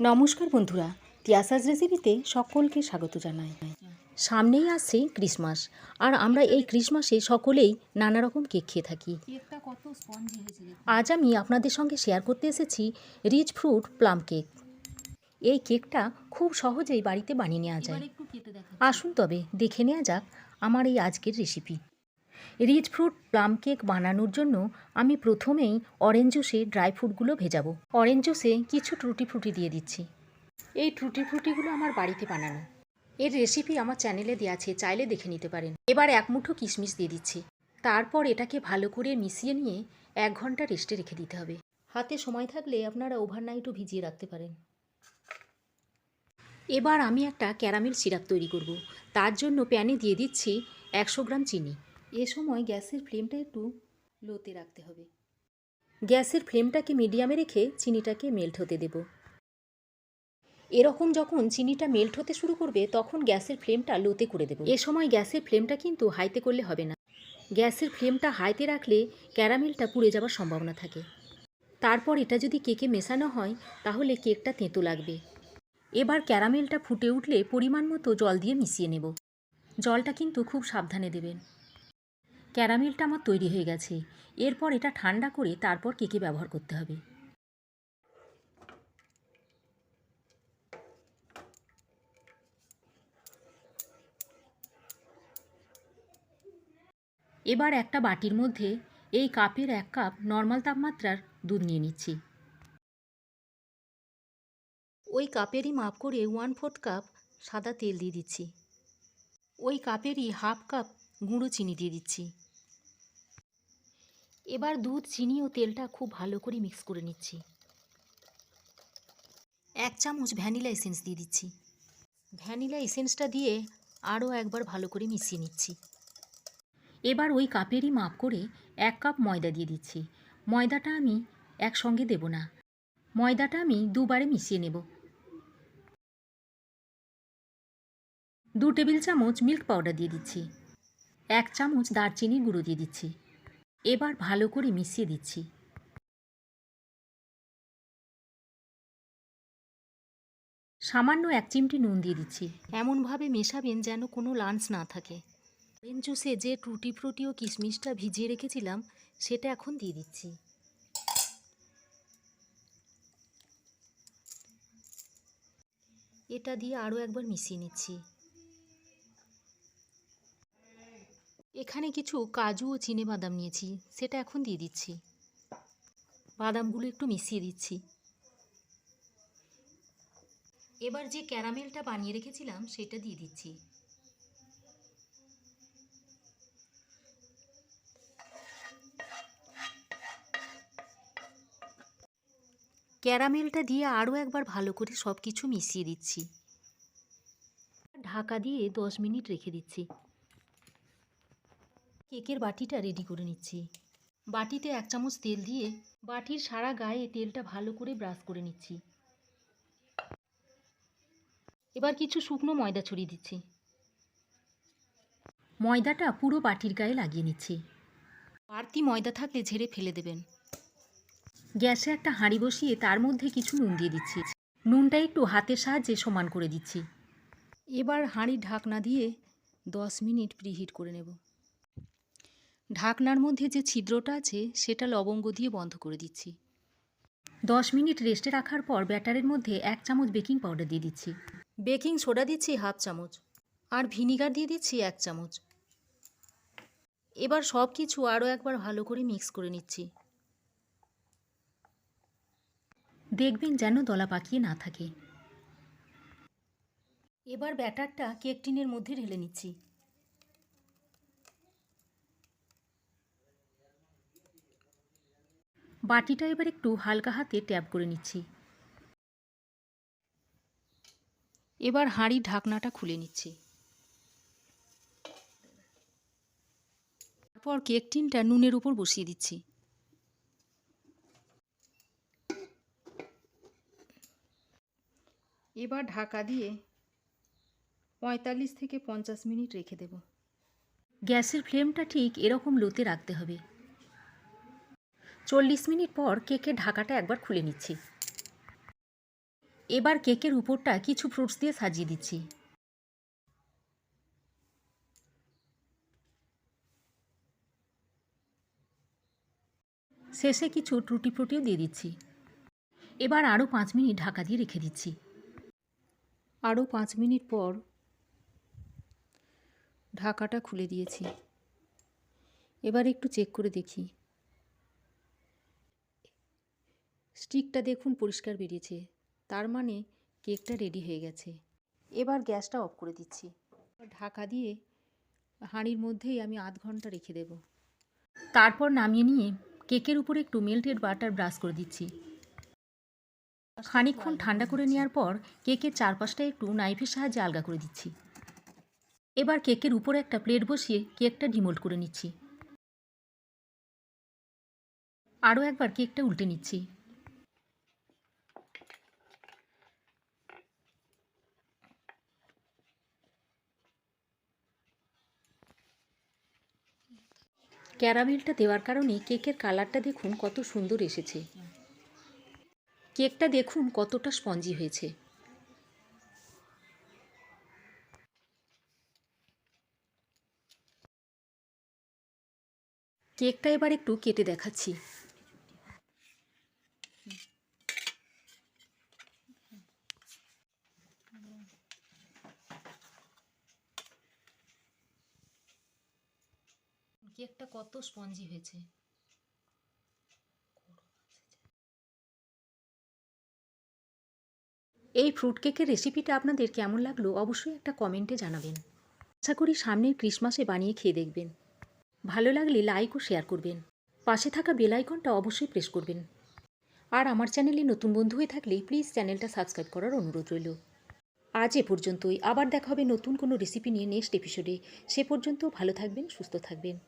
নমস্কার বন্ধুরা তিয়াসাস রেসিপিতে সকলকে স্বাগত জানাই। সামনেই আসছে ক্রিসমাস আর আমরা এই ক্রিসমাসে সকলেই নানা রকম কেক খেয়ে থাকি। আজ আমি আপনাদের সঙ্গে শেয়ার করতে এসেছি রিচ ফ্রুট প্লাম কেক এই কেকটা খুব সহজেই বাড়িতে বানিয়ে নেওয়া যায়। আসুন তবে দেখে নেওয়া যাক আমার এই আজকের recipe rich fruit, plum cake বানানোর জন্য আমি প্রথমেই অরেঞ্জ জুসে ড্রাই ফ্রুটগুলো ভেজাবো। অরেঞ্জ জুসে কিছু ট্রুটি ফ্রুটি দিয়ে দিচ্ছি। এই ট্রুটি ফ্রুটিগুলো আমার বাড়িতে বানানো। এর রেসিপি আমার চ্যানেলে দেওয়া আছে, চাইলে দেখে নিতে পারেন। এবার এক মুঠো কিশমিশ দিয়ে দিচ্ছি। তারপর এটাকে ভালো করে মিশিয়ে নিয়ে এক ঘণ্টা রেস্টে রেখে দিতে হবে। হাতে সময় থাকলে আপনারা ওভারনাইটও ভিজিয়ে রাখতে পারেন। এবার আমি একটা ক্যারামেল সিরাপ তৈরি করব। তার জন্য প্যানে দিয়ে দিচ্ছি একশো গ্রাম চিনি। এ সময় গ্যাসের ফ্লেমটা একটু লোতে রাখতে হবে। গ্যাসের ফ্লেমটাকে মিডিয়ামে রেখে চিনিটাকে মেল্ট হতে দেব। এরকম যখন চিনিটা মেল্ট হতে শুরু করবে, তখন গ্যাসের ফ্লেমটা লোতে করে দেব। এ সময় গ্যাসের ফ্লেমটা কিন্তু হাইতে করলে হবে না। গ্যাসের ফ্লেমটা হাইতে রাখলে ক্যারামেলটা পুড়ে যাওয়ার সম্ভাবনা থাকে। তারপর এটা যদি কেকে মেশানো হয়, তাহলে কেকটা তেঁতো লাগবে। এবার ক্যারামেলটা ফুটে উঠলে পরিমাণ মতো জল দিয়ে মিশিয়ে নেব। জলটা কিন্তু খুব সাবধানে দেবেন। ক্যারামেলটা আমার তৈরি হয়ে গেছে। এরপর এটা ঠান্ডা করে তারপর কেকে ব্যবহার করতে হবে। এবার একটা বাটির মধ্যে এই কাপের এক কাপ নর্মাল তাপমাত্রার দুধ নিয়ে নিচ্ছি। ওই কাপেরই মাপ করে ওয়ান ফোর্থ কাপ সাদা তেল দিয়ে দিচ্ছি। ওই কাপেরই হাফ কাপ গুঁড়ো চিনি দিয়ে দিচ্ছি। এবার দুধ, চিনি ও তেলটা খুব ভালো করে মিক্স করে নিচ্ছি। এক চামচ ভ্যানিলা এসেন্স দিয়ে দিচ্ছি। ভ্যানিলা এসেন্সটা দিয়ে আরও একবার ভালো করে মিশিয়ে নিচ্ছি। এবার ওই কাপেরই মাপ করে এক কাপ ময়দা দিয়ে দিচ্ছি। ময়দাটা আমি একসঙ্গে দেব না। ময়দাটা আমি দুবারে মিশিয়ে নেব। দু টেবিল চামচ মিল্ক পাউডার দিয়ে দিচ্ছি। এক চামচ দারচিনির গুঁড়ো দিয়ে দিচ্ছি। এবার ভালো করে মিশিয়ে দিচ্ছি। সামান্য এক চিমটি নুন দিয়ে দিচ্ছি। এমনভাবে মেশাবেন যেন কোনো লাঞ্চ না থাকে। অরেঞ্জ জুসে যে টুটি ফ্রুটি ও কিশমিশটা ভিজিয়ে রেখেছিলাম, সেটা এখন দিয়ে দিচ্ছি। এটা দিয়ে আরও একবার মিশিয়ে নিচ্ছি। এখানে কিছু কাজু ও চিনে বাদাম নিয়েছি, সেটা এখন দিয়ে দিচ্ছি। বাদামগুলো একটু মিশিয়ে দিচ্ছি। এবার যে ক্যারামেলটা বানিয়ে রেখেছিলাম, সেটা দিয়ে দিচ্ছি। ক্যারামেলটা দিয়ে আরও একবার ভালো করে সব কিছু মিশিয়ে দিচ্ছি। ঢাকা দিয়ে দশ মিনিট রেখে দিচ্ছি। কেকের বাটিটা রেডি করে নিচ্ছি। বাটিতে এক চামচ তেল দিয়ে বাটির সারা গায়ে তেলটা ভালো করে ব্রাশ করে নিচ্ছি। এবার কিছু শুকনো ময়দা ছড়িয়ে দিচ্ছি। ময়দাটা পুরো বাটির গায়ে লাগিয়ে নিচ্ছি। বাড়তি ময়দা থাকলে ঝেড়ে ফেলে দেবেন। গ্যাসে একটা হাঁড়ি বসিয়ে তার মধ্যে কিছু নুন দিয়ে দিচ্ছি। নুনটা একটু হাতের সাহায্যে সমান করে দিচ্ছি। এবার হাঁড়ির ঢাকনা দিয়ে দশ মিনিট প্রিহিট করে নেব। ঢাকনার মধ্যে যে ছিদ্রটা আছে সেটা লবঙ্গ দিয়ে বন্ধ করে দিচ্ছি। দশ মিনিট রেস্টে রাখার পর ব্যাটারের মধ্যে এক চামচ বেকিং পাউডার দিয়ে দিচ্ছি। বেকিং সোডা দিচ্ছি হাফ চামচ আর ভিনিগার দিয়ে দিচ্ছি এক চামচ। এবার সব কিছু আরও একবার ভালো করে মিক্স করে নিচ্ছি। দেখবেন যেন দলা পাকিয়ে না থাকে। এবার ব্যাটারটা কেক টিনের মধ্যে ঢেলে নিচ্ছি। বাটিটা এবার একটু হালকা হাতে ট্যাপ করে নিচ্ছি। এবার হাঁড়ির ঢাকনাটা খুলে নিচ্ছি। তারপর কেক টিনটা নুনের উপর বসিয়ে দিচ্ছি। এবার ঢাকা দিয়ে পঁয়তাল্লিশ থেকে পঞ্চাশ মিনিট রেখে দেব। গ্যাসের ফ্লেমটা ঠিক এরকম লোতে রাখতে হবে। চল্লিশ মিনিট পর কেকের ঢাকাটা একবার খুলে নিচ্ছি। এবার কেকের উপরটা কিছু ফ্রুটস দিয়ে সাজিয়ে দিচ্ছি। শেষে কিছু টুটি ফ্রুটিও দিয়ে দিচ্ছি। এবার আরও পাঁচ মিনিট ঢাকা দিয়ে রেখে দিচ্ছি। আরও পাঁচ মিনিট পর ঢাকাটা খুলে দিয়েছি। এবার একটু চেক করে দেখি। স্টিকটা দেখুন পরিষ্কার বেরিয়েছে। তার মানে কেকটা রেডি হয়ে গেছে। এবার গ্যাসটা অফ করে দিচ্ছি। ঢাকা দিয়ে হাঁড়ির মধ্যেই আমি আধ ঘণ্টা রেখে দেব। তারপর নামিয়ে নিয়ে কেকের উপরে একটু মেল্টেড বাটার ব্রাশ করে দিচ্ছি। খানিকক্ষণ ঠান্ডা করে নেওয়ার পর কেকের চারপাশটা একটু নাইফের সাহায্যে আলগা করে দিচ্ছি। এবার কেকের উপরে একটা প্লেট বসিয়ে কেকটা ডিমোল্ড করে নিচ্ছি। আরও একবার কেকটা উল্টে নিচ্ছি। ক্যারামেলটা দেওয়ার কারণে কেকের কালারটা দেখুন কত সুন্দর এসেছে। কেকটা দেখুন কতটা স্পঞ্জি হয়েছে। কেকটা এবার একটু কেটে দেখাচ্ছি। কেকটা কত স্পঞ্জি হয়েছে? এই ফ্রুট কেকের রেসিপিটা আপনাদের কেমন লাগল অবশ্যই একটা কমেন্টে জানাবেন। আশা করি সামনের ক্রিসমাসে বানিয়ে খেয়ে দেখবেন। ভালো লাগলে লাইক ও শেয়ার করবেন। পাশে থাকা বেল অবশ্যই প্রেস করবেন। আর আমার চ্যানেলে নতুন বন্ধু হয়ে থাকলে প্লিজ চ্যানেলটা সাবস্ক্রাইব করার অনুরোধ রইল। আজ এ পর্যন্তই। আবার দেখা হবে নতুন কোনো রেসিপি নিয়ে নেক্সট এপিসোডে। সে পর্যন্ত ভালো থাকবেন, সুস্থ থাকবেন।